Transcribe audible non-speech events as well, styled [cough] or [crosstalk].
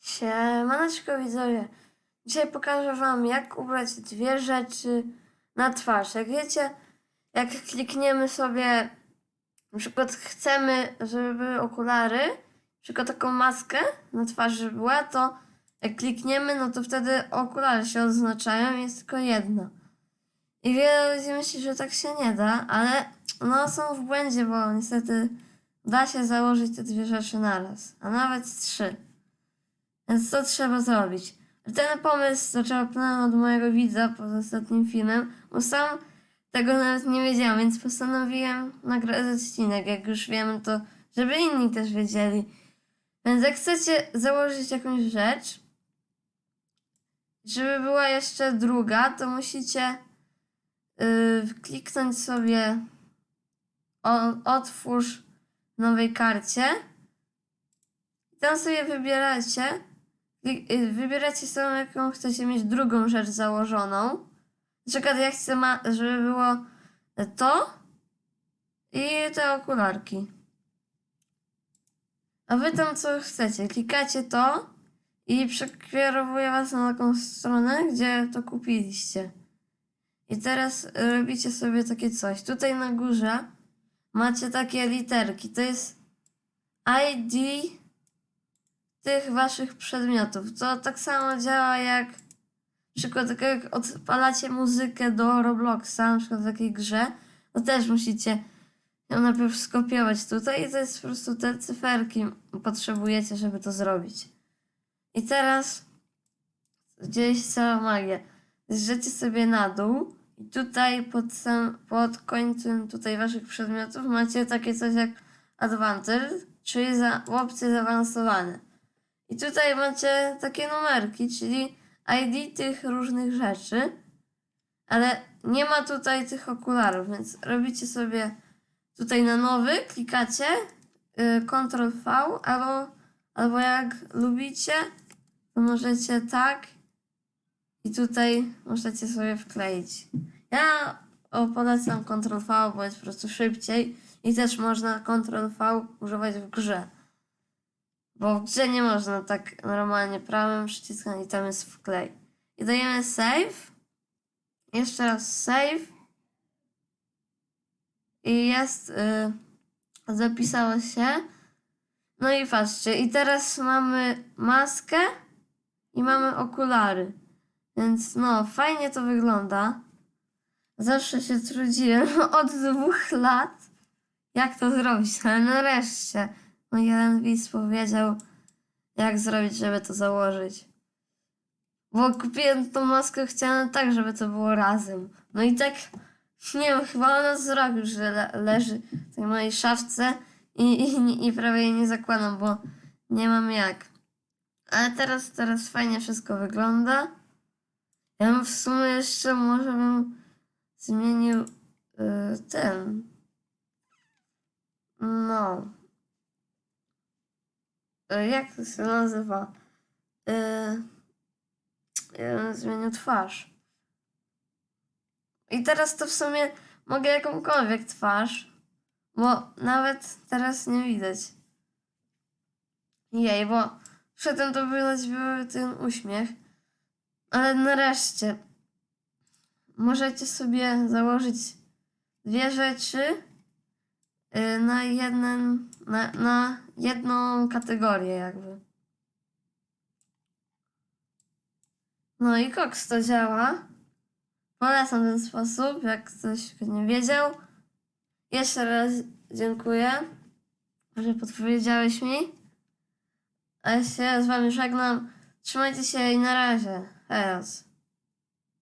Siemaneczko widzowie. Dzisiaj pokażę wam jak ubrać dwie rzeczy na twarz. Jak wiecie, jak klikniemy sobie, na przykład chcemy, żeby były okulary, przykład taką maskę na twarzy była, to jak klikniemy, no to wtedy okulary się odznaczają i jest tylko jedna. I wiele ludzi myśli, że tak się nie da, ale no są w błędzie, bo niestety da się założyć te dwie rzeczy naraz, a nawet trzy. Więc co trzeba zrobić? Ten pomysł plan od mojego widza pod ostatnim filmem, bo sam tego nawet nie wiedziałem, więc postanowiłem nagrać odcinek. Jak już wiemy, to żeby inni też wiedzieli. Więc jak chcecie założyć jakąś rzecz, żeby była jeszcze druga, to musicie yy, kliknąć sobie o, otwórz nowej karcie. I tam sobie wybieracie Wy- Wybieracie sobie, jaką chcecie mieć drugą rzecz założoną. Przykład ja chcę, ma- żeby było to i te okularki. A wy tam co chcecie. Klikacie to i przekierowuje was na taką stronę, gdzie to kupiliście. I teraz robicie sobie takie coś. Tutaj na górze macie takie literki. To jest ID tych waszych przedmiotów. To tak samo działa jak na przykład tak jak odpalacie muzykę do Robloxa, na przykład w takiej grze, to też musicie ją najpierw skopiować tutaj i to jest po prostu te cyferki potrzebujecie, żeby to zrobić. I teraz dzieje się cała magia. Zjeżdżacie sobie na dół i tutaj pod, sam, pod końcem tutaj waszych przedmiotów macie takie coś jak advantage, czyli za, opcje zaawansowane. I tutaj macie takie numerki, czyli ID tych różnych rzeczy, ale nie ma tutaj tych okularów, więc robicie sobie tutaj na nowy, klikacie y, Ctrl V, albo, albo jak lubicie, to możecie tak i tutaj możecie sobie wkleić. Ja o, polecam Ctrl V, bo jest po prostu szybciej i też można Ctrl V używać w grze. Bo grze nie można tak normalnie prawym przyciskiem i tam jest wklej. I dajemy save. Jeszcze raz save. I jest. Y, zapisało się. No i patrzcie, i teraz mamy maskę i mamy okulary. Więc no, fajnie to wygląda. Zawsze się trudziłem [laughs] od dwóch lat, jak to zrobić, ale nareszcie mój jeden widz powiedział, jak zrobić, żeby to założyć. Bo kupiłem tą maskę, chciałem tak, żeby to było razem. No i tak, nie wiem, chyba ona z rok już le leży w tej mojej szafce i, i, i prawie jej nie zakładam, bo nie mam jak. Ale teraz, teraz fajnie wszystko wygląda. Ja bym w sumie jeszcze może bym zmienił y, ten. No. Y, jak to się nazywa? Bym zmienił twarz. I teraz to w sumie mogę jakąkolwiek twarz, bo nawet teraz nie widać. Jej, bo przedtem to widać był ten uśmiech. Ale nareszcie możecie sobie założyć dwie rzeczy na jeden, na, na jedną kategorię jakby. No i koks to działa. Polecam ten sposób, jak ktoś nie wiedział. Jeszcze raz dziękuję, że podpowiedziałeś mi. A ja się z wami żegnam. Trzymajcie się i na razie. Hej.